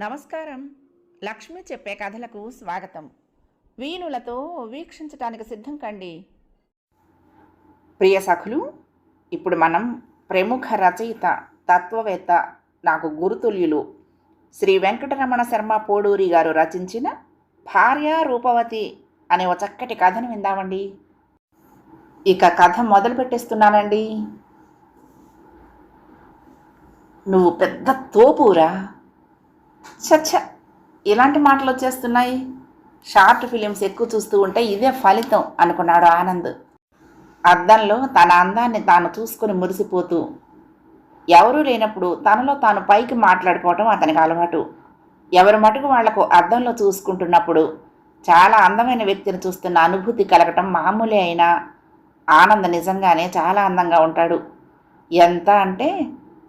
నమస్కారం. లక్ష్మి చెప్పే కథలకు స్వాగతం. వీణులతో వీక్షించటానికి సిద్ధం కండి. ప్రియ సఖులు ఇప్పుడు మనం ప్రముఖ రచయిత తత్వవేత్త నాకు గురుతుల్యులు శ్రీ వెంకటరమణ శర్మ పోడూరి గారు రచించిన భార్య రూపవతి అనే ఒక చక్కటి కథను విందామండి. ఇక కథ మొదలు పెట్టేస్తున్నానండి. నువ్వు పెద్ద తోపురా చచ్చ. ఇలాంటి మాటలు వచ్చేస్తున్నాయి. షార్ట్ ఫిలిమ్స్ ఎక్కువ చూస్తూ ఉంటే ఇదే ఫలితం అనుకున్నాడు ఆనంద్. అద్దంలో తన అందాన్ని తాను చూసుకుని మురిసిపోతూ ఎవరూ లేనప్పుడు తనలో తాను పైకి మాట్లాడుకోవటం అతనికి అలవాటు. ఎవరి మటుకు వాళ్ళకు అద్దంలో చూసుకుంటున్నప్పుడు చాలా అందమైన వ్యక్తిని చూస్తున్న అనుభూతి కలగటం మామూలే అయినా ఆనంద్ నిజంగానే చాలా అందంగా ఉంటాడు. ఎంత అంటే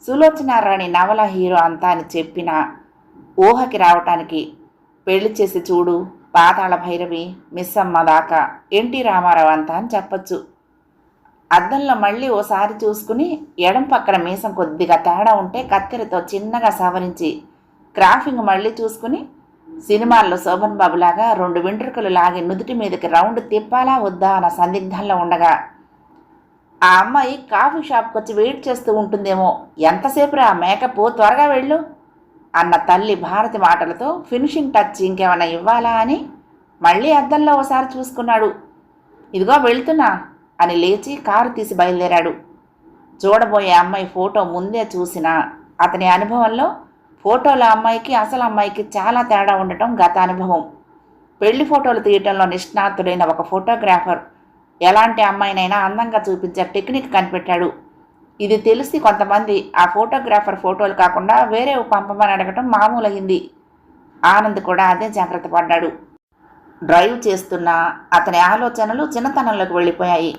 సులోచనారాణి నవల హీరో అంతా అని చెప్పినా ఊహకి రావటానికి పెళ్ళి చేసి చూడు పాతాళ భైరవి మిస్సమ్మ దాకా. ఎన్టీ రామారావు అంతా అని చెప్పచ్చు. అద్దంలో మళ్ళీ ఓసారి చూసుకుని ఎడం పక్కన మీసం కొద్దిగా తేడా ఉంటే కత్తెరతో చిన్నగా సవరించి క్రాఫింగ్ మళ్ళీ చూసుకుని సినిమాల్లో శోభన్ బాబులాగా రెండు వెంట్రుకలు లాగి నుదుటి మీదకి రౌండ్ తిప్పాలా వద్దా అన్న సందిగ్ధంలో ఉండగా ఆ అమ్మాయి కాఫీ షాప్కి వచ్చి వెయిట్ చేస్తూ ఉంటుందేమో. ఎంతసేపు రా మేకప్? త్వరగా వెళ్ళు. అన్న తల్లి భారతి మాటలతో ఫినిషింగ్ టచ్ ఇంకేమైనా ఇవ్వాలా అని మళ్ళీ అద్దంలో ఒకసారి చూసుకున్నాడు. ఇదిగో వెళ్తున్నా అని లేచి కారు తీసి బయలుదేరాడు. చూడబోయే అమ్మాయి ఫోటో ముందే చూసినా అతని అనుభవంలో ఫోటోల అమ్మాయికి అసలు అమ్మాయికి చాలా తేడా ఉండటం గత అనుభవం. పెళ్ళి ఫోటోలు తీయటంలో నిష్ణాతుడైన ఒక ఫోటోగ్రాఫర్ ఎలాంటి అమ్మాయినైనా అందంగా చూపించే టెక్నిక్ కనిపెట్టాడు. ఇది తెలిసి కొంతమంది ఆ ఫోటోగ్రాఫర్ ఫోటోలు కాకుండా వేరే పంపమని అడగటం మామూలైంది ఆనంద్ కూడా అదే జాగ్రత్త పడ్డాడు. డ్రైవ్ చేస్తున్న అతని ఆలోచనలు చిన్నతనంలోకి వెళ్ళిపోయాయి.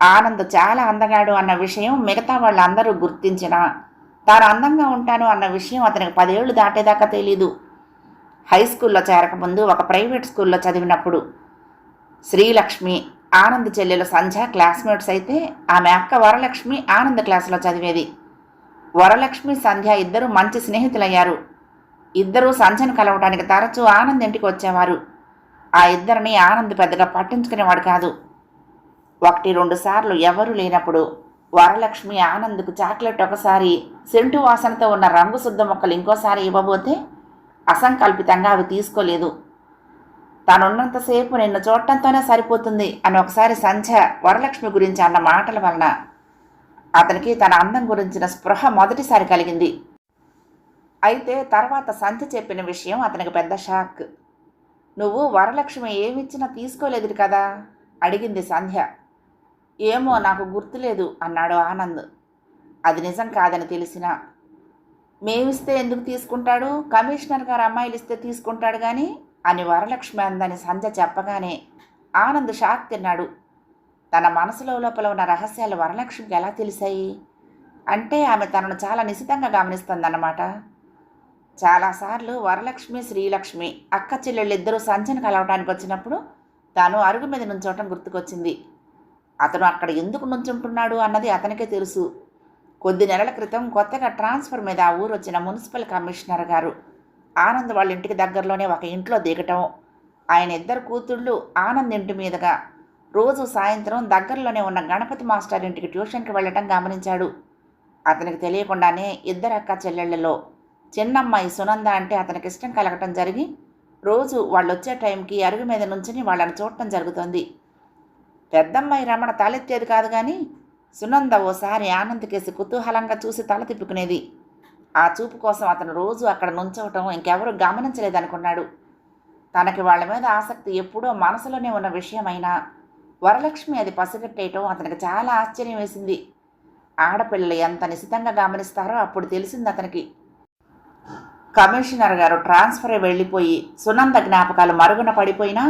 ఆనంద్ చాలా అందగాడు అన్న విషయం మిగతా వాళ్ళందరూ గుర్తించినా తాను అందంగా ఉంటాను అన్న విషయం అతనికి పదేళ్ళు దాటేదాకా తెలీదు. హై స్కూల్లో చేరకముందు ఒక ప్రైవేట్ స్కూల్లో చదివినప్పుడు శ్రీలక్ష్మి ఆనంద్ చెల్లెలు సంధ్య క్లాస్మేట్స్ అయితే ఆమె అక్క వరలక్ష్మి ఆనంద్ క్లాసులో చదివేది. వరలక్ష్మి సంధ్య ఇద్దరు మంచి స్నేహితులయ్యారు. ఇద్దరూ సంధ్యను కలవడానికి తరచూ ఆనంద్ ఇంటికి వచ్చేవారు. ఆ ఇద్దరిని ఆనంద్ పెద్దగా పట్టించుకునేవాడు కాదు. ఒకటి రెండు సార్లు ఎవరూ లేనప్పుడు వరలక్ష్మి ఆనంద్కు చాక్లెట్ ఒకసారి సెంటు వాసనతో ఉన్న రంగు శుద్ధ మొక్కలు ఇంకోసారి ఇవ్వబోతే అసంకల్పితంగా అవి తీసుకోలేదు. తానున్నంతసేపు నిన్ను చూడటంతోనే సరిపోతుంది అని ఒకసారి సంధ్య వరలక్ష్మి గురించి అన్న మాటల వలన అతనికి తన అందం గురించిన స్పృహ మొదటిసారి కలిగింది. అయితే తర్వాత సంధ్య చెప్పిన విషయం అతనికి పెద్ద షాక్. నువ్వు వరలక్ష్మి ఏమిచ్చినా తీసుకోలేదు కదా? అడిగింది సంధ్య. ఏమో నాకు గుర్తులేదు అన్నాడు ఆనంద్. అది నిజం కాదని తెలిసిన. మేమిస్తే ఎందుకు తీసుకుంటాడు? కమిషనర్ గారు అమ్మాయిలు ఇస్తే తీసుకుంటాడు కానీ అని వరలక్ష్మి అందని సంధ్య చెప్పగానే ఆనంద్ షాక్ తిన్నాడు. తన మనసులో లోపల ఉన్న రహస్యాలు వరలక్ష్మికి ఎలా తెలిసాయి? అంటే ఆమె తనను చాలా నిశితంగా గమనిస్తుందన్నమాట. చాలాసార్లు వరలక్ష్మి శ్రీలక్ష్మి అక్క చెల్లెళ్ళిద్దరూ సంధ్యను కలవడానికి వచ్చినప్పుడు తాను అరుగు మీద నుంచోవటం గుర్తుకొచ్చింది. అతను అక్కడ ఎందుకు నుంచుంటున్నాడు అన్నది అతనికే తెలుసు. కొద్ది నెలల క్రితం కొత్తగా ట్రాన్స్ఫర్ మీద ఆ ఊరు వచ్చిన మున్సిపల్ కమిషనర్ గారు ఆనంద్ వాళ్ళ ఇంటికి దగ్గరలోనే ఒక ఇంట్లో దిగటం. ఆయన ఇద్దరు కూతుళ్ళు ఆనంద్ ఇంటి మీదుగా రోజు సాయంత్రం దగ్గరలోనే ఉన్న గణపతి మాస్టర్ ఇంటికి ట్యూషన్కి వెళ్ళటం గమనించాడు. అతనికి తెలియకుండానే ఇద్దరు అక్క చెల్లెళ్ళలో చిన్నమ్మాయి సునంద అంటే అతనికి ఇష్టం కలగటం జరిగి రోజు వాళ్ళు వచ్చే టైంకి అరుగు మీద నుంచుని వాళ్ళని చూడటం జరుగుతుంది. పెద్దమ్మాయి రమణ తలెత్తేది కాదు కానీ సునంద ఓసారి ఆనంద్కేసి కుతూహలంగా చూసి తల తిప్పుకునేది. ఆ చూపు కోసం అతను రోజు అక్కడ నుంచవటం ఇంకెవరూ గమనించలేదనుకున్నాడు. తనకి వాళ్ళ మీద ఆసక్తి ఎప్పుడో మనసులోనే ఉన్న విషయమైనా వరలక్ష్మి అది పసిగట్టేయటం అతనికి చాలా ఆశ్చర్యం వేసింది. ఆడపిల్లలు ఎంత నిశితంగా గమనిస్తారో అప్పుడు తెలిసింది అతనికి. కమిషనర్ గారు ట్రాన్స్ఫర్ వెళ్ళిపోయి సునంద జ్ఞాపకాలు మరుగున పడిపోయినా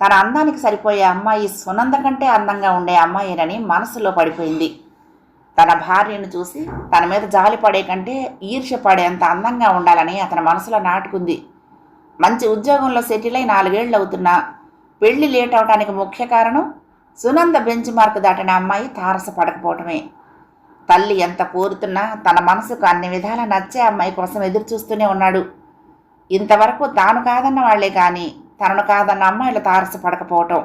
తన అందానికి సరిపోయే అమ్మాయి సునంద కంటే అందంగా ఉండే అమ్మాయినని మనసులో పడిపోయింది. తన భార్యను చూసి తన మీద జాలి పడే కంటే ఈర్ష్య పడేంత అందంగా ఉండాలని అతని మనసులో నాటుకుంది. మంచి ఉద్యోగంలో సెటిల్ అయి నాలుగేళ్ళు అవుతున్నా. పెళ్ళి లేట్ అవడానికి ముఖ్య కారణం సునంద బెంచ్ మార్క్ దాటిన అమ్మాయి తారసపడకపోవటమే తల్లి ఎంత కోరుతున్నా తన మనసుకు అన్ని విధాల నచ్చే అమ్మాయి కోసం ఎదురు చూస్తూనే ఉన్నాడు. ఇంతవరకు తాను కాదన్న వాళ్ళే కానీ తనను కాదన్న అమ్మాయిలు తారసపడకపోవటం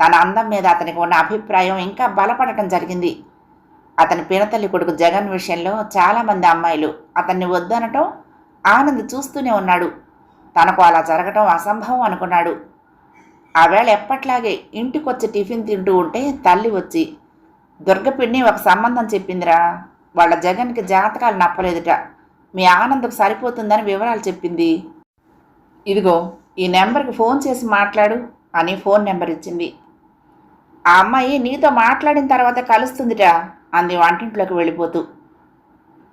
తన అందం మీద అతనికి ఉన్న అభిప్రాయం ఇంకా బలపడటం జరిగింది. అతని పినతల్లి కొడుకు జగన్ విషయంలో చాలామంది అమ్మాయిలు అతన్ని వద్దనటం ఆనంద్ చూస్తూనే ఉన్నాడు. తనకు అలా జరగటం అసంభవం అనుకున్నాడు. ఆవేళ ఎప్పట్లాగే ఇంటికొచ్చి టిఫిన్ తింటూ ఉంటే తల్లి వచ్చి దుర్గపిండి ఒక సంబంధం చెప్పిందిరా. వాళ్ళ జగన్కి జాతకాలు నప్పలేదుట. మీ ఆనందకు సరిపోతుందని వివరాలు చెప్పింది. ఇదిగో ఈ నెంబర్కి ఫోన్ చేసి మాట్లాడు అని ఫోన్ నెంబర్ ఇచ్చింది. ఆ అమ్మాయి నీతో మాట్లాడిన తర్వాత కలుస్తుందిట. అంది వంటింట్లోకి వెళ్ళిపోతూ.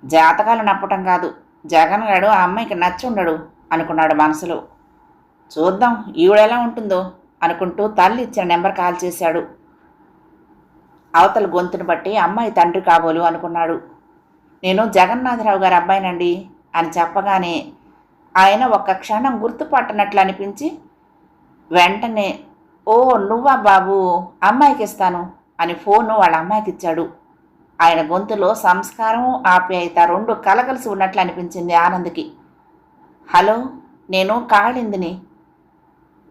జాతకాలు నప్పటం కాదు. జగన్ గాడు ఆ అమ్మాయికి నచ్చి ఉండడు అనుకున్నాడు మనసులో. చూద్దాం ఈవిడెలా ఉంటుందో అనుకుంటూ తల్లి ఇచ్చిన నెంబర్ కాల్ చేశాడు. అవతల గొంతును బట్టి అమ్మాయి తండ్రి కాబోలు అనుకున్నాడు. నేను జగన్నాథరావు గారి అబ్బాయినండి అని చెప్పగానే ఆయన ఒక్క క్షణం గుర్తుపట్టనట్లు అనిపించి వెంటనే ఓ నువ్వా బాబు అమ్మాయికి ఇస్తాను అని ఫోను వాళ్ళ అమ్మాయికి ఇచ్చాడు ఆయన గొంతులో సంస్కారం ఆప్యాయత రెండు కలగలిసి ఉన్నట్లు అనిపించింది ఆనంద్కి. హలో నేను కాళిందిని.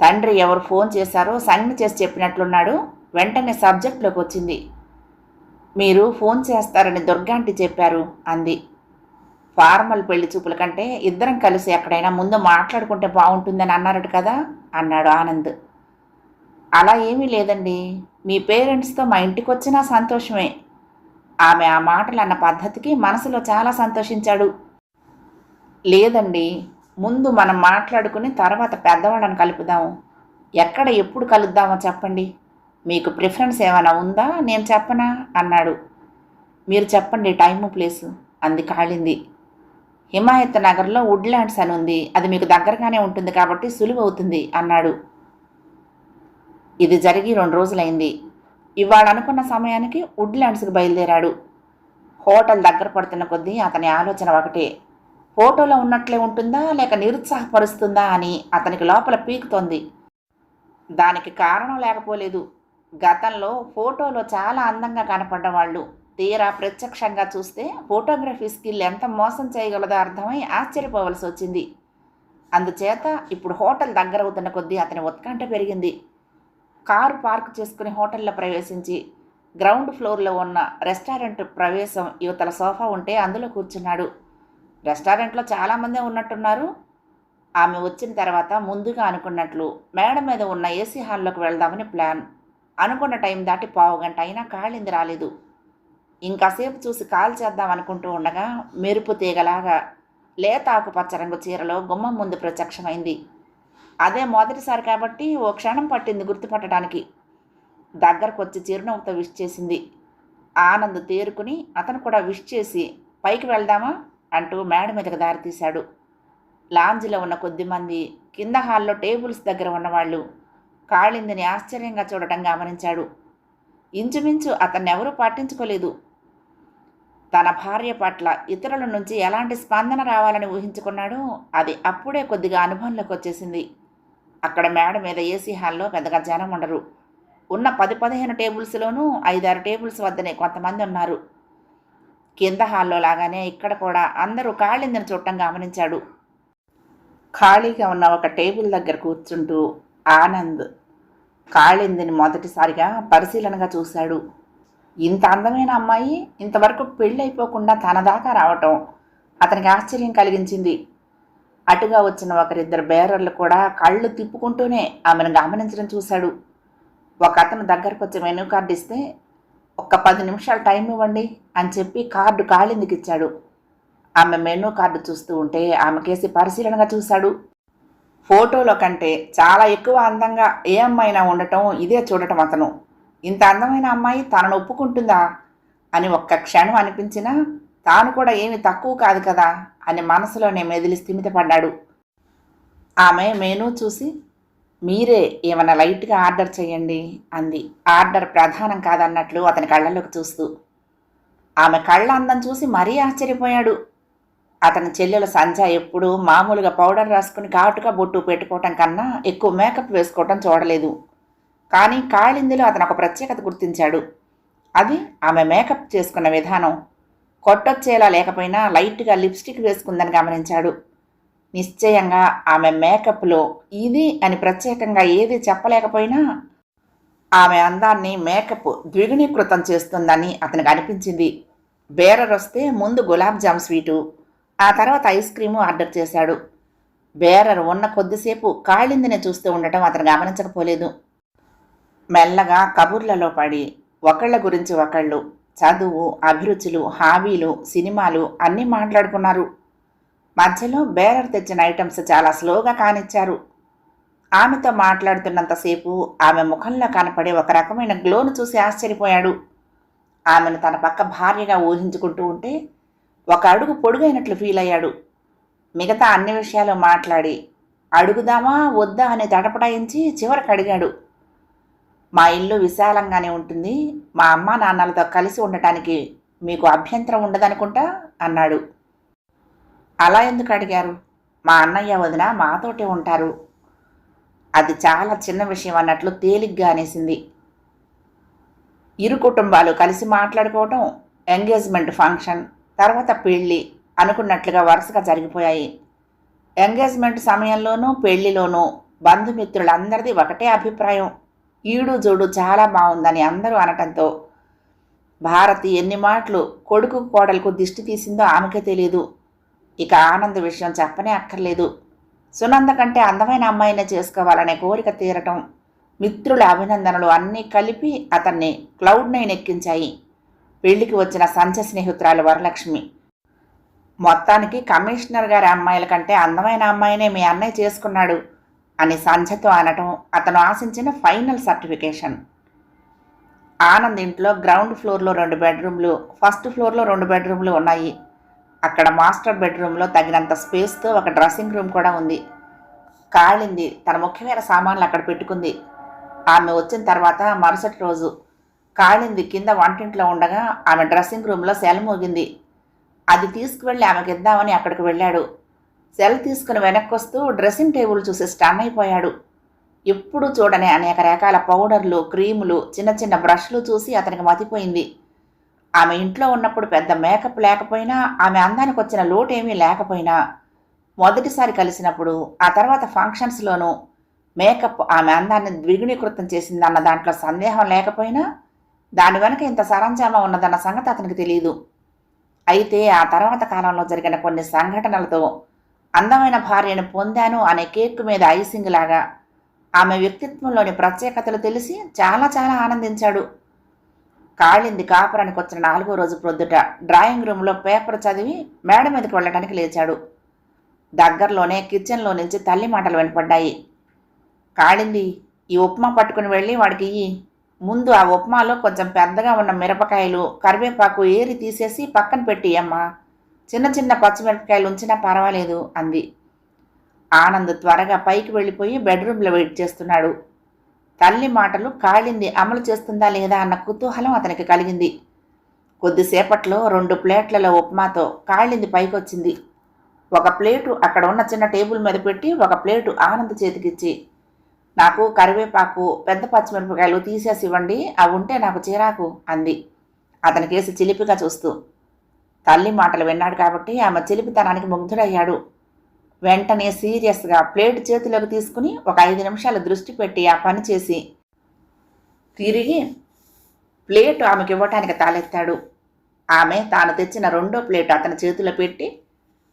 తండ్రి ఎవరు ఫోన్ చేశారో సంజ్ఞ చేసి చెప్పినట్లున్నాడు. వెంటనే సబ్జెక్ట్లోకి వచ్చింది. మీరు ఫోన్ చేస్తారని దుర్గాంటి చెప్పారు అంది. ఫార్మల్ పెళ్ళి చూపుల కంటే ఇద్దరం కలిసి ఎక్కడైనా ముందు మాట్లాడుకుంటే బాగుంటుందని అన్నారట కదా అన్నాడు ఆనంద్. అలా ఏమీ లేదండి. మీ పేరెంట్స్తో మా ఇంటికి వచ్చినా సంతోషమే. ఆమె ఆ మాటలు అన్న పద్ధతికి మనసులో చాలా సంతోషించాడు. లేదండి ముందు మనం మాట్లాడుకుని తర్వాత పెద్దవాళ్ళని కలుపుదాము ఎక్కడ ఎప్పుడు కలుద్దామో చెప్పండి. మీకు ప్రిఫరెన్స్ ఏమైనా ఉందా? నేను చెప్పనా? అన్నాడు. మీరు చెప్పండి టైము ప్లేసు. అంది కాళింది. హిమాయత్ నగర్లో వుడ్లాండ్స్ అని ఉంది. అది మీకు దగ్గరగానే ఉంటుంది కాబట్టి సులువు అవుతుంది అన్నాడు. ఇది జరిగి రెండు రోజులైంది. ఇవాళ అనుకున్న సమయానికి వుడ్లాండ్స్కి బయలుదేరాడు. హోటల్ దగ్గర పడుతున్న కొద్దీ అతని ఆలోచన ఒకటే. ఫోటోలో ఉన్నట్లే ఉంటుందా లేక నిరుత్సాహపరుస్తుందా అని అతనికి లోపల పీకుతోంది. దానికి కారణం లేకపోలేదు. గతంలో ఫోటోలో చాలా అందంగా కనపడ్డ వాళ్ళు తీరా ప్రత్యక్షంగా చూస్తే ఫోటోగ్రఫీ స్కిల్ ఎంత మోసం చేయగలదో అర్థమై ఆశ్చర్యపోవలసి వచ్చింది. అందుచేత ఇప్పుడు హోటల్ దగ్గర అవుతున్న కొద్దీ అతని ఉత్కంఠ పెరిగింది. కారు పార్క్ చేసుకుని హోటల్లో ప్రవేశించి గ్రౌండ్ ఫ్లోర్లో ఉన్న రెస్టారెంట్ ప్రవేశం యువతల సోఫా ఉంటే అందులో కూర్చున్నాడు. రెస్టారెంట్లో చాలామందే ఉన్నట్టున్నారు. ఆమె వచ్చిన తర్వాత ముందుగా అనుకున్నట్లు మేడ మీద ఉన్న ఏసీ హాల్లోకి వెళ్దామని ప్లాన్. అనుకున్న టైం దాటి పావు గంట అయినా కాళింది రాలేదు. ఇంకాసేపు చూసి కాల్ చేద్దాం అనుకుంటూ ఉండగా మెరుపు తీగలాగా లేత ఆకుపచ్చ రంగు చీరలో గుమ్మం ముందు ప్రత్యక్షమైంది. అదే మొదటిసారి కాబట్టి ఓ క్షణం పట్టింది గుర్తుపట్టడానికి. దగ్గరకు వచ్చి చిరునవ్వుతో విష్ చేసింది. ఆనంద్ తేరుకుని అతను కూడా విష్ చేసి పైకి వెళ్దామా? అంటూ మేడ మీదకు దారితీశాడు లాంజ్లో ఉన్న కొద్దిమంది కింద హాల్లో టేబుల్స్ దగ్గర ఉన్నవాళ్ళు కాళిందిని ఆశ్చర్యంగా చూడటం గమనించాడు. ఇంచుమించు అతన్నెవరూ పాటించుకోలేదు తన భార్య పట్ల ఇతరుల నుంచి ఎలాంటి స్పందన రావాలని ఊహించుకున్నాడో అది అప్పుడే కొద్దిగా అనుభవంలోకి వచ్చేసింది. అక్కడ మేడ మీద ఏసీ హాల్లో పెద్దగా జనం ఉండరు. ఉన్న పది పదిహేను టేబుల్స్లోనూ ఐదారు టేబుల్స్ వద్దనే కొంతమంది ఉన్నారు. కింద హాల్లో లాగానే ఇక్కడ కూడా అందరూ కాళిందని చూడటం గమనించాడు. ఖాళీగా ఉన్న ఒక టేబుల్ దగ్గర కూర్చుంటూ ఆనంద్ కాళిందిని మొదటిసారిగా పరిశీలనగా చూశాడు. ఇంత అందమైన అమ్మాయి ఇంతవరకు పెళ్ళైపోకుండా తన దాకా రావటం అతనికి ఆశ్చర్యం కలిగించింది. అటుగా వచ్చిన ఒకరిద్దరు బేరర్లు కూడా కళ్ళు తిప్పుకుంటూనే ఆమెను గమనించడం చూశాడు. ఒక అతను దగ్గరకు వచ్చి మెనూ కార్డు ఇస్తే ఒక్క పది నిమిషాలు టైం ఇవ్వండి అని చెప్పి కార్డు కాళిందికి ఇచ్చాడు ఆమె మెనూ కార్డు చూస్తూ ఉంటే ఆమెకేసి పరిశీలనగా చూశాడు. ఫోటోలో కంటే చాలా ఎక్కువ అందంగా ఏ అమ్మాయినా ఉండటం ఇదే చూడటం అతను. ఇంత అందమైన అమ్మాయి తనను ఒప్పుకుంటుందా? అని ఒక్క క్షణం అనిపించినా తాను కూడా ఏమి తక్కువ కాదు కదా అని మనసులోనే మెదిలి స్థిమితపడ్డాడు. ఆమె మెనూ చూసి మీరే ఏమైనా లైట్గా ఆర్డర్ చేయండి అంది. ఆర్డర్ ప్రధానం కాదన్నట్లు అతని కళ్ళలోకి చూస్తూ. ఆమె కళ్ళ అందం చూసి మరీ ఆశ్చర్యపోయాడు. అతని చెల్లెల సంజ ఎప్పుడూ మామూలుగా పౌడర్ రాసుకుని ఘాటుగా బొట్టు పెట్టుకోవటం కన్నా ఎక్కువ మేకప్ వేసుకోవటం చూడలేదు. కానీ కాళిందిలో అతను ఒక ప్రత్యేకత గుర్తించాడు. అది ఆమె మేకప్ చేసుకున్న విధానం. కొట్టొచ్చేలా లేకపోయినా లైట్గా లిప్స్టిక్ వేసుకుందని గమనించాడు. నిశ్చయంగా ఆమె మేకప్లో ఇది అని ప్రత్యేకంగా ఏది చెప్పలేకపోయినా ఆమె అందాన్ని మేకప్ ద్విగుణీకృతం చేస్తుందని అతనికి అనిపించింది. బేరర్ వస్తే ముందు గులాబ్ జామ్ స్వీటు ఆ తర్వాత ఐస్ క్రీము ఆర్డర్ చేశాడు. బేరర్ ఉన్న కొద్దిసేపు కాళిందిని చూస్తూ ఉండటం అతను గమనించకపోలేదు. మెల్లగా కబుర్లలో పడి ఒకళ్ళ గురించి ఒకళ్ళు చదువు అభిరుచులు హాబీలు సినిమాలు అన్నీ మాట్లాడుకున్నారు. మధ్యలో బేరర్ తెచ్చిన ఐటమ్స్ చాలా స్లోగా కానిచ్చారు. ఆమెతో మాట్లాడుతున్నంతసేపు ఆమె ముఖంలో కనపడే ఒక రకమైన గ్లోను చూసి ఆశ్చర్యపోయాడు. ఆమెను తన పక్క భార్యగా ఊహించుకుంటూ ఉంటే ఒక అడుగు పొడుగైనట్లు ఫీల్ అయ్యాడు. మిగతా అన్ని విషయాలు మాట్లాడి అడుగుదామా వద్దా అని తటపటాయించి చివరికి అడిగాడు. మా ఇల్లు విశాలంగానే ఉంటుంది. మా అమ్మ నాన్నలతో కలిసి ఉండటానికి మీకు అభ్యంతరం ఉండదనుకుంటా? అన్నాడు. అలా ఎందుకు అడిగారు? మా అన్నయ్య వదిన మాతోటే ఉంటారు. అది చాలా చిన్న విషయం అన్నట్లు తేలిగ్గా అనేసింది. ఇరు కుటుంబాలు కలిసి మాట్లాడుకోవటం ఎంగేజ్మెంట్ ఫంక్షన్ తర్వాత పెళ్ళి అనుకున్నట్లుగా వరుసగా జరిగిపోయాయి. ఎంగేజ్మెంట్ సమయంలోనూ పెళ్ళిలోనూ బంధుమిత్రులందరిది ఒకటే అభిప్రాయం. ఈడు జోడు చాలా బాగుందని అందరూ అనటంతో భారతి ఎన్ని మాటలు కొడుకు కోడలకు దిష్టి తీసిందో ఆమెకే తెలియదు ఇక ఆనంద్ విషయం చెప్పనే అక్కర్లేదు. సునంద కంటే అందమైన అమ్మాయినే చేసుకోవాలనే కోరిక తీరటం మిత్రుల అభినందనలు అన్నీ కలిపి అతన్ని క్లౌడ్ నైన్ ఎక్కించాయి. పెళ్ళికి వచ్చిన సంచ స్నేహితురాలు వరలక్ష్మి. మొత్తానికి కమిషనర్ గారి అమ్మాయిల కంటే అందమైన అమ్మాయినే మీ అన్నయ్య చేసుకున్నాడు. అని సంధ్యతో అనటం అతను ఆశించిన ఫైనల్ సర్టిఫికేషన్. ఆనంద్ ఇంట్లో గ్రౌండ్ ఫ్లోర్లో రెండు బెడ్రూమ్లు ఫస్ట్ ఫ్లోర్లో రెండు బెడ్రూమ్లు ఉన్నాయి. అక్కడ మాస్టర్ బెడ్రూమ్లో తగినంత స్పేస్తో ఒక డ్రెస్సింగ్ రూమ్ కూడా ఉంది. కాళింది తన ముఖ్యమైన సామాన్లు అక్కడ పెట్టుకుంది. ఆమె వచ్చిన తర్వాత మరుసటి రోజు కాళింది కింద వంటింట్లో ఉండగా ఆమె డ్రెస్సింగ్ రూమ్లో సెల మోగింది. అది తీసుకువెళ్ళి ఆమెకి ఇద్దామని అక్కడికి వెళ్ళాడు. సెల్ తీసుకుని వెనక్కి వస్తూ డ్రెస్సింగ్ టేబుల్ చూసి స్టన్ అయిపోయాడు. ఎప్పుడు చూడని అనేక రకాల పౌడర్లు క్రీములు చిన్న చిన్న బ్రష్లు చూసి అతనికి మతిపోయింది. ఆమె ఇంట్లో ఉన్నప్పుడు పెద్ద మేకప్ లేకపోయినా ఆమె అందానికి వచ్చిన లోటు ఏమీ లేకపోయినా మొదటిసారి కలిసినప్పుడు ఆ తర్వాత ఫంక్షన్స్లోనూ మేకప్ ఆమె అందాన్ని ద్విగుణీకృతం చేసిందన్న దాంట్లో సందేహం లేకపోయినా దాని వెనక ఇంత సరంజామ ఉన్నదన్న సంగతి అతనికి తెలియదు అయితే ఆ తర్వాత కాలంలో జరిగిన కొన్ని సంఘటనలతో అందమైన భార్యను పొందాను అనే కేక్ మీద ఐసింగ్ లాగా ఆమె వ్యక్తిత్వంలోని ప్రత్యేకతలు తెలిసి చాలా చాలా ఆనందించాడు. కాళింది కాపురానికి వచ్చిన నాలుగో రోజు ప్రొద్దుట డ్రాయింగ్ రూమ్లో పేపర్ చదివి మేడ మీదకి వెళ్ళడానికి లేచాడు. దగ్గరలోనే కిచెన్లో నుంచి తల్లి మాటలు వినపడ్డాయి. కాళింది ఈ ఉప్మా పట్టుకుని వెళ్ళి వాడికి ఇయ్యి. ముందు ఆ ఉప్మాలో కొంచెం పెద్దగా ఉన్న మిరపకాయలు కరివేపాకు ఏరి తీసేసి పక్కన పెట్టి అమ్మా చిన్న చిన్న పచ్చిమిరపకాయలు ఉంచినా పర్వాలేదు అంది. ఆనంద్ త్వరగా పైకి వెళ్ళిపోయి బెడ్రూమ్లో వెయిట్ చేస్తున్నాడు. తల్లి మాటలు కాళింది అమలు చేస్తుందా లేదా అన్న కుతూహలం అతనికి కలిగింది. కొద్దిసేపట్లో రెండు ప్లేట్లలో ఉప్మాతో కాళింది పైకొచ్చింది. ఒక ప్లేటు అక్కడ ఉన్న చిన్న టేబుల్ మీద పెట్టి ఒక ప్లేటు ఆనంద్ చేతికిచ్చి నాకు కరివేపాకు పెద్ద పచ్చిమిరపకాయలు తీసేసి ఇవ్వండి అవి ఉంటే నాకు చిరాకు అంది. అతనికేసి చిలిపిగా చూస్తూ తల్లి మాటలు విన్నాడు కాబట్టి ఆమె చిలిపితనానికి ముగ్ధుడయ్యాడు. వెంటనే సీరియస్గా ప్లేట్ చేతిలోకి తీసుకుని ఒక ఐదు నిమిషాలు దృష్టి పెట్టి ఆ పని చేసి తిరిగి ప్లేట్ ఆమెకి ఇవ్వటానికి తాలెత్తాడు. ఆమె తాను తెచ్చిన రెండో ప్లేట్ అతని చేతిలో పెట్టి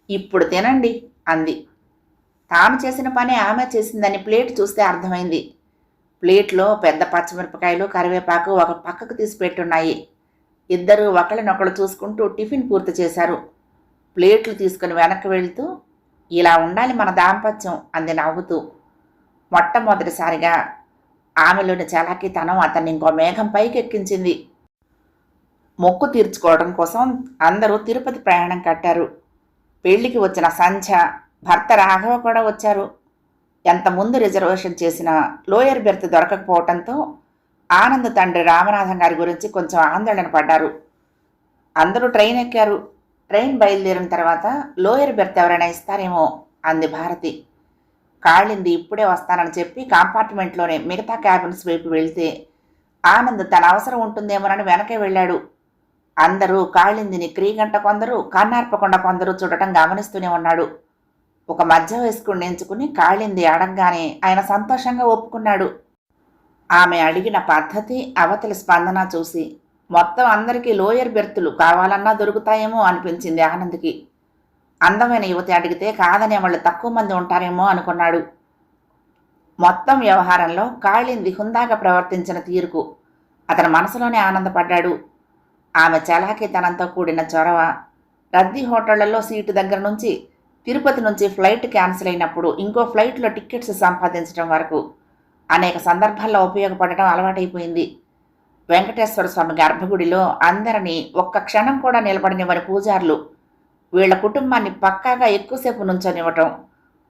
ఇప్పుడు తినండి అంది. తాను చేసిన పని ఆమె చేసిందని ప్లేట్ చూస్తే అర్థమైంది. ప్లేట్లో పెద్ద పచ్చిమిరపకాయలు కరివేపాకు ఒక పక్కకు తీసి పెట్టున్నాయి. ఇద్దరు ఒకళ్ళనొకళ్ళు చూసుకుంటూ టిఫిన్ పూర్తి చేశారు. ప్లేట్లు తీసుకుని వెనక్కి వెళ్తూ ఇలా ఉండాలి మన దాంపత్యం అంది నవ్వుతూ. మొట్టమొదటిసారిగా ఆమెలోని చలాకితనం అతన్ని ఇంకో మేఘం పైకి ఎక్కించింది మొక్కు తీర్చుకోవడం కోసం అందరూ తిరుపతి ప్రయాణం కట్టారు. పెళ్ళికి వచ్చిన సంధ్య భర్త రాఘవ కూడా వచ్చారు. ఎంత ముందు రిజర్వేషన్ చేసినా లోయర్ బెర్త్ దొరకకపోవడంతో ఆనంద్ తండ్రి రామనాథం గారి గురించి కొంచెం ఆందోళన పడ్డారు. అందరూ ట్రైన్ ఎక్కారు. ట్రైన్ బయలుదేరిన తర్వాత లోయర్ బెర్త్ ఎవరైనా ఇస్తారేమో అంది భారతి. కాళింది ఇప్పుడే వస్తానని చెప్పి కంపార్ట్మెంట్లోనే మిగతా క్యాబిన్స్ వైపు వెళ్తే ఆనంద్ తన అవసరం ఉంటుందేమోనని వెనకే వెళ్ళాడు. అందరూ కాళిందిని క్రీగంట కొందరు కన్నార్పకుండా కొందరు చూడటం గమనిస్తూనే ఉన్నాడు. ఒక మధ్య వయస్కుడిని ఎంచుకుని కాళింది అడగగానే ఆయన సంతోషంగా ఒప్పుకున్నాడు. ఆమె అడిగిన పద్ధతి అవతల స్పందన చూసి మొత్తం అందరికీ లోయర్ బెర్తులు కావాలన్నా దొరుకుతాయేమో అనిపించింది ఆనంద్కి. అందమైన యువతి అడిగితే కాదనే వాళ్ళు తక్కువ మంది ఉంటారేమో అనుకున్నాడు. మొత్తం వ్యవహారంలో కాళింది హుందాగా ప్రవర్తించిన తీరుకు. అతని మనసులోనే ఆనందపడ్డాడు. ఆమె చలాకీతనంతో కూడిన చొరవ రద్దీ హోటళ్ళలో సీటు దగ్గర నుంచి తిరుపతి నుంచి ఫ్లైట్ క్యాన్సిల్ అయినప్పుడు ఇంకో ఫ్లైట్లో టికెట్స్ సంపాదించడం వరకు అనేక సందర్భాల్లో ఉపయోగపడటం అలవాటైపోయింది. వెంకటేశ్వర స్వామి గర్భగుడిలో అందరినీ ఒక్క క్షణం కూడా నిలబడినవని పూజారులు. వీళ్ళ కుటుంబాన్ని పక్కాగా ఎక్కువసేపు నుంచొనివ్వటం.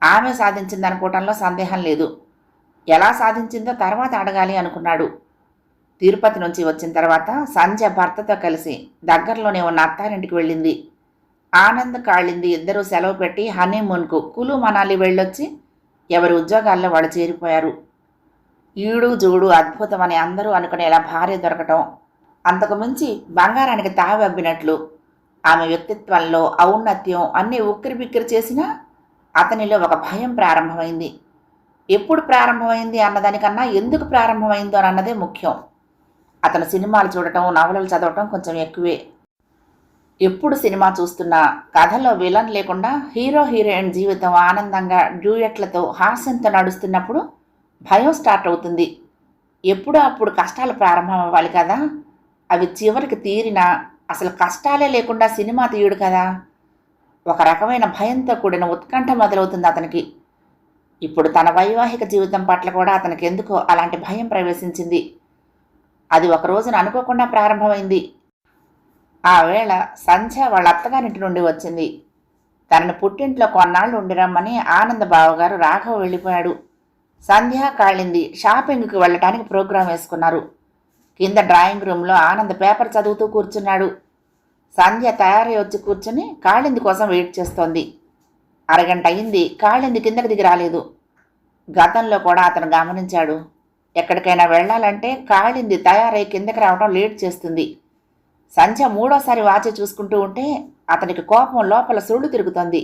ఆమె సాధించిందనుకోవటంలో సందేహం లేదు. ఎలా సాధించిందో తర్వాత అడగాలి అనుకున్నాడు. తిరుపతి నుంచి వచ్చిన తర్వాత సంజయ్ భర్తతో కలిసి దగ్గరలోనే ఉన్న అత్తారింటికి వెళ్ళింది. ఆనంద్ కాళ్ళింది ఇద్దరూ సెలవు పెట్టి హనీమూన్కు కులు మనాలి వెళ్ళొచ్చి ఎవరి ఉద్యోగాల్లో వాళ్ళు చేరిపోయారు. ఈడు జూడు అద్భుతమని అందరూ అనుకునేలా భార్య దొరకటం అంతకు మించి బంగారానికి తావబ్బినట్లు ఆమె వ్యక్తిత్వంలో ఔన్నత్యం అన్నీ ఉక్కిరి బిక్కిరి చేసినా అతనిలో ఒక భయం ప్రారంభమైంది. ఎప్పుడు ప్రారంభమైంది అన్నదానికన్నా ఎందుకు ప్రారంభమైందో అన్నదే ముఖ్యం. అతను సినిమాలు చూడటం నవలలు చదవటం కొంచెం ఎక్కువే. ఎప్పుడు సినిమా చూస్తున్నా కథలో విలన్ లేకుండా హీరో హీరోయిన్ జీవితం ఆనందంగా డ్యూయెట్లతో హాస్యంతో నడుస్తున్నప్పుడు భయం స్టార్ట్ అవుతుంది. ఎప్పుడో అప్పుడు కష్టాలు ప్రారంభం అవ్వాలి కదా? అవి చివరికి తీరినా అసలు కష్టాలే లేకుండా సినిమా తీయుడు కదా? ఒక రకమైన భయంతో కూడిన ఉత్కంఠ మొదలవుతుంది అతనికి. ఇప్పుడు తన వైవాహిక జీవితం పట్ల కూడా అతనికి ఎందుకో అలాంటి భయం ప్రవేశించింది. అది ఒక రోజున అనుకోకుండా ప్రారంభమైంది. ఆ వేళ సంధ్య వాళ్ళ అత్తగారింటి నుండి వచ్చింది. తనని పుట్టింట్లో కొన్నాళ్ళు ఉండిరమ్మని ఆనంద బావగారు రాఘవ వెళ్ళిపోయాడు. సంధ్య కాళింది. షాపింగ్కి వెళ్ళటానికి ప్రోగ్రాం వేసుకున్నారు. కింద డ్రాయింగ్ రూమ్లో ఆనంద్ పేపర్ చదువుతూ కూర్చున్నాడు. సంధ్య తయారై వచ్చి కూర్చుని కాళింది కోసం వెయిట్ చేస్తోంది. అరగంట అయింది. కాళింది కిందకి దిగి రాలేదు. గతంలో కూడా అతను గమనించాడు. ఎక్కడికైనా వెళ్ళాలంటే కాళింది తయారై కిందకి రావడం లేట్ చేస్తుంది. సంధ్య మూడోసారి వాచి చూసుకుంటూ ఉంటే అతనికి కోపం లోపల సుళ్ళు తిరుగుతోంది.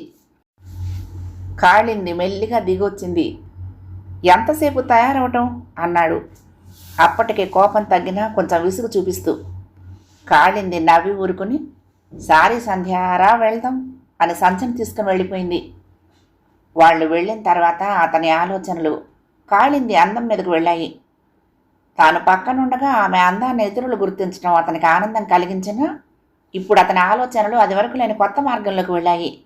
కాళింది మెల్లిగా దిగొచ్చింది ఎంతసేపు తయారవటం? అన్నాడు. అప్పటికే కోపం తగ్గినా కొంచెం విసుగు చూపిస్తూ కాళింది నవ్వి ఊరుకుని సారీ సంధ్యారా వెళ్దాం అని సంచం తీసుకుని వెళ్ళిపోయింది. వాళ్ళు వెళ్ళిన తర్వాత అతని ఆలోచనలు కాళింది అందం మీదకు వెళ్ళాయి. తాను పక్కనుండగా ఆమె అందాన్ని ఇతరులు గుర్తించడం అతనికి ఆనందం కలిగించినా ఇప్పుడు అతని ఆలోచనలు అది వరకు లేని కొత్త మార్గంలోకి వెళ్ళాయి.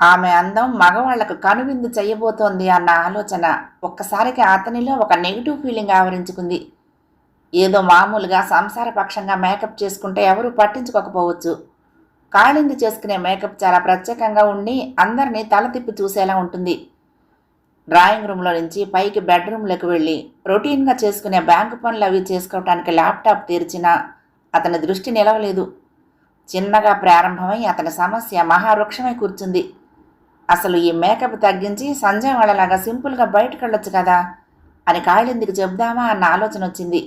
ఆమె అందం మగవాళ్ళకు కనువిందు చేయబోతోంది అన్న ఆలోచన ఒక్కసారికి అతనిలో ఒక నెగిటివ్ ఫీలింగ్ ఆవరించుకుంది. ఏదో మామూలుగా సంసారపక్షంగా మేకప్ చేసుకుంటే ఎవరూ పట్టించుకోకపోవచ్చు. కాళింది చేసుకునే మేకప్ చాలా ప్రత్యేకంగా ఉండి అందరినీ తల తిప్పి చూసేలా ఉంటుంది. డ్రాయింగ్ రూమ్లో నుంచి పైకి బెడ్రూమ్లోకి వెళ్ళి రొటీన్గా చేసుకునే బ్యాంకు పనులు అవి చేసుకోవటానికి ల్యాప్టాప్ తెరిచినా అతని దృష్టి నిలవలేదు. చిన్నగా ప్రారంభమై అతని సమస్య మహావృక్షమై కూర్చుంది. అసలు ఈ మేకప్ తగ్గించి సంజయ్ వాళ్ళలాగా సింపుల్గా బయటకు వెళ్ళొచ్చు కదా అని కాళిందికి చెబుదామా అన్న ఆలోచన వచ్చింది.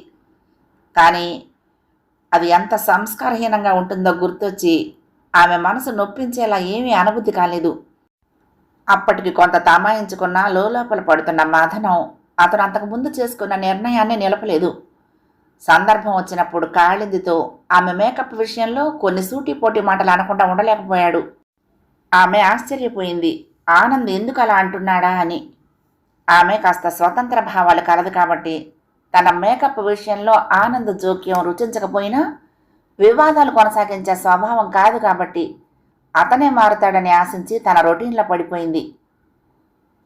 కానీ అది ఎంత సంస్కారహీనంగా ఉంటుందో గుర్తొచ్చి ఆమె మనసు నొప్పించేలా ఏమీ అనుభూతి కాలేదు. అప్పటికి కొంత తమాయించుకున్న లోపల పడుతున్న మాధనం అతను అంతకుముందు చేసుకున్న నిర్ణయాన్ని నిలపలేదు. సందర్భం వచ్చినప్పుడు కాళిందితో ఆమె మేకప్ విషయంలో కొన్ని సూటిపోటి మాటలు అనకుండా ఉండలేకపోయాడు. ఆమె ఆశ్చర్యపోయింది. ఆనంద్ ఎందుకు అలా అంటున్నాడా? అని. ఆమె కాస్త స్వతంత్ర భావాలు కలదు కాబట్టి తన మేకప్ విషయంలో ఆనంద్ జోక్యం రుచించకపోయినా వివాదాలు కొనసాగించే స్వభావం కాదు కాబట్టి అతనే మారుతాడని ఆశించి తన రొటీన్లో పడిపోయింది.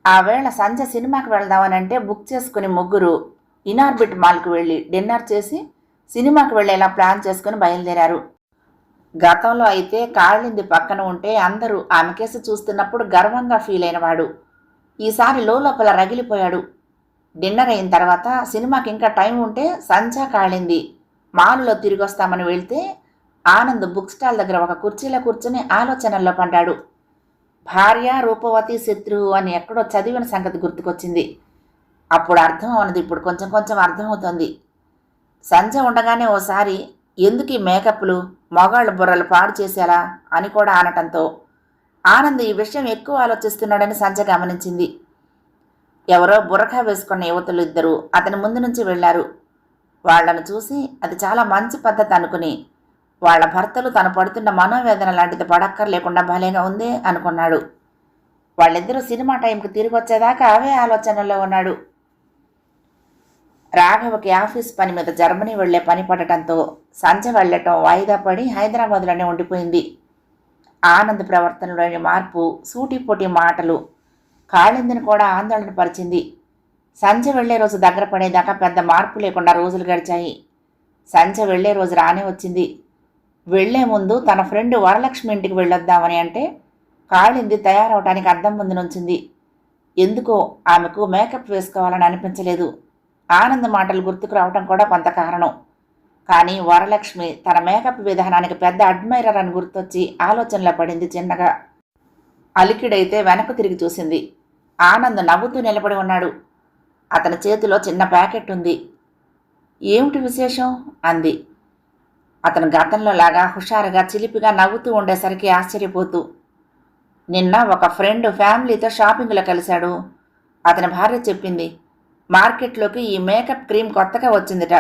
ఆ వేళ సంజ సినిమాకి వెళ్దామనంటే బుక్ చేసుకుని ముగ్గురు ఇనార్బిట్ మాల్కి వెళ్ళి డిన్నర్ చేసి సినిమాకి వెళ్ళేలా ప్లాన్ చేసుకుని బయలుదేరారు. గతంలో అయితే కాళ్ళింది పక్కన ఉంటే అందరూ ఆమె కేసు చూస్తున్నప్పుడు గర్వంగా ఫీల్ అయినవాడు. ఈసారి లోపల రగిలిపోయాడు. డిన్నర్ అయిన తర్వాత సినిమాకి ఇంకా టైం ఉంటే సంధ్యా కాళింది మాల్లో తిరిగి వస్తామని వెళ్తే ఆనంద్ బుక్ స్టాల్ దగ్గర ఒక కుర్చీలో కూర్చుని ఆలోచనల్లో పడ్డాడు. భార్య రూపవతి శత్రువు అని ఎక్కడో చదివిన సంగతి గుర్తుకొచ్చింది. అప్పుడు అర్థం అవునది ఇప్పుడు కొంచెం కొంచెం అర్థమవుతోంది. సంజ ఉండగానే ఓసారి ఎందుకు ఈ మేకప్లు మగాళ్ళ బుర్రలు పాడు చేసేలా అని కూడా అనటంతో ఆనంద్ ఈ విషయం ఎక్కువ ఆలోచిస్తున్నాడని సంజ గమనించింది. ఎవరో బుర్రకా వేసుకున్న యువతులు ఇద్దరు అతని ముందు నుంచి వెళ్ళారు వాళ్ళను చూసి అది చాలా మంచి పద్ధతి అనుకుని వాళ్ళ భర్తలు తను పడుతున్న మనోవేదన లాంటిది పడక్కర్ లేకుండా భలేగా ఉందే అనుకున్నాడు. వాళ్ళిద్దరూ సినిమా టైంకి తిరిగి వచ్చేదాకా అవే ఆలోచనలో ఉన్నాడు. రాఘవకి ఆఫీస్ పని మీద జర్మనీ వెళ్ళే పని పడటంతో సంజ వెళ్ళటం వాయిదా పడి హైదరాబాద్లోనే ఉండిపోయింది. ఆనంద్ ప్రవర్తనలోని మార్పు సూటిపోటి మాటలు కాళిందిని కూడా ఆందోళన పరిచింది. సంజ వెళ్ళే రోజు దగ్గర పడేదాకా పెద్ద మార్పు లేకుండా రోజులు గడిచాయి. సంజ వెళ్ళే రోజు రానే వచ్చింది. వెళ్ళే ముందు తన ఫ్రెండ్ వరలక్ష్మి ఇంటికి వెళ్ళొద్దామని అంటే కాళింది తయారవటానికి అద్దం ముందు నుంచింది. ఎందుకో ఆమెకు మేకప్ వేసుకోవాలని అనిపించలేదు. ఆనంద్ మాటలు గుర్తుకు రావటం కూడా కొంత కారణం. కానీ వరలక్ష్మి తన మేకప్ విధానానికి పెద్ద అడ్మైరర్ అని గుర్తొచ్చి ఆలోచనలో పడింది చిన్నగా. అలికిడైతే వెనక్కు తిరిగి చూసింది. ఆనంద్ నవ్వుతూ నిలబడి ఉన్నాడు. అతని చేతిలో చిన్న ప్యాకెట్ ఉంది. ఏమిటి విశేషం? అంది. అతను గతంలో లాగా హుషారుగా చిలిపిగా నవ్వుతూ ఉండేసరికి ఆశ్చర్యపోతూ నిన్న ఒక ఫ్రెండ్ ఫ్యామిలీతో షాపింగ్లో కలిశాడు. అతని భార్య చెప్పింది మార్కెట్లోకి ఈ మేకప్ క్రీమ్ కొత్తగా వచ్చిందిట.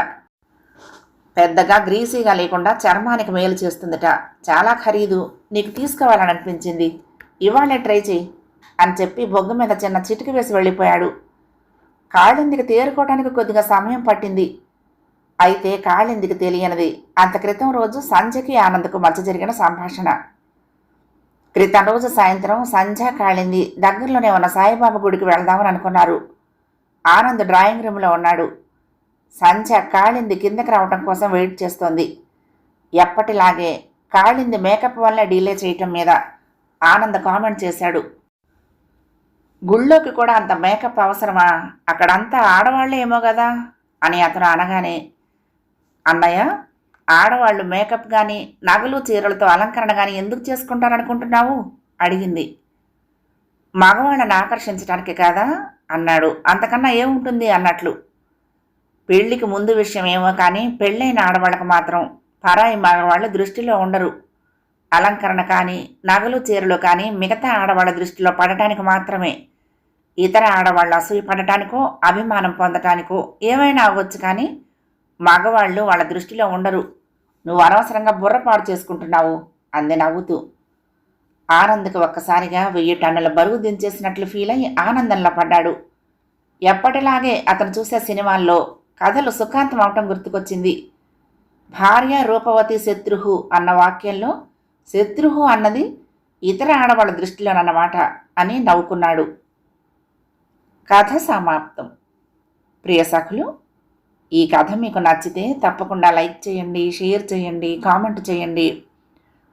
పెద్దగా గ్రీసీగా లేకుండా చర్మానికి మేలు చేస్తుందిట. చాలా ఖరీదు. నీకు తీసుకోవాలని అనిపించింది. ఇవాళే ట్రై చేయి అని చెప్పి బొగ్గు మీద చిన్న చిటికి వేసి వెళ్ళిపోయాడు. కాళిందికి తేరుకోవడానికి కొద్దిగా సమయం పట్టింది. అయితే కాళిందికి తెలియనిది? అంత క్రితం రోజు సంజకి ఆనంద్కు మధ్య జరిగిన సంభాషణ. క్రితం రోజు సాయంత్రం సంధ్య కాళింది దగ్గరలోనే ఉన్న సాయిబాబా గుడికి వెళ్దామని అనుకున్నారు. ఆనంద్ డ్రాయింగ్ రూమ్లో ఉన్నాడు. సంధ్య కాళింది కిందకి రావటం కోసం వెయిట్ చేస్తోంది. ఎప్పటిలాగే కాళింది మేకప్ వల్ల డీలే చేయటం మీద ఆనంద్ కామెంట్ చేశాడు. గుళ్ళోకి కూడా అంత మేకప్ అవసరమా? అక్కడంతా ఆడవాళ్ళే ఏమో కదా? అని అతను అనగానే అన్నయ్య ఆడవాళ్ళు మేకప్ కానీ నగలు చీరలతో అలంకరణ కానీ ఎందుకు చేసుకుంటారనుకుంటున్నావు? అడిగింది. మగవాళ్ళని ఆకర్షించడానికి కాదా? అన్నాడు. అంతకన్నా ఏముంటుంది అన్నట్లు? పెళ్ళికి ముందు విషయం ఏమో కానీ పెళ్ళైన ఆడవాళ్ళకు మాత్రం పరాయి మగవాళ్ళు దృష్టిలో ఉండరు. అలంకరణ కానీ నగలు చీరలు కానీ మిగతా ఆడవాళ్ళ దృష్టిలో పడటానికి మాత్రమే. ఇతర ఆడవాళ్ళు అసూయ పడటానికో అభిమానం పొందటానికో ఏమైనా అవ్వచ్చు కానీ మగవాళ్ళు వాళ్ళ దృష్టిలో ఉండరు. నువ్వు అనవసరంగా బుర్రపాటు చేసుకుంటున్నావు అంది నవ్వుతూ. ఆనంద్కి ఒక్కసారిగా వెయ్యి టన్నుల బరువు దించేసినట్లు ఫీల్ అయ్యి ఆనందంలో పడ్డాడు. ఎప్పటిలాగే అతను చూసే సినిమాల్లో కథలు సుఖాంతం అవటం గుర్తుకొచ్చింది. భార్య రూపవతి శత్రుహు అన్న వాక్యంలో శత్రుహు అన్నది ఇతర ఆడవాళ్ళ దృష్టిలోనన్నమాట అని నవ్వుకున్నాడు. కథ సమాప్తం. ప్రియ సఖులు ఈ కథ మీకు నచ్చితే తప్పకుండా లైక్ చేయండి షేర్ చేయండి కామెంట్ చేయండి.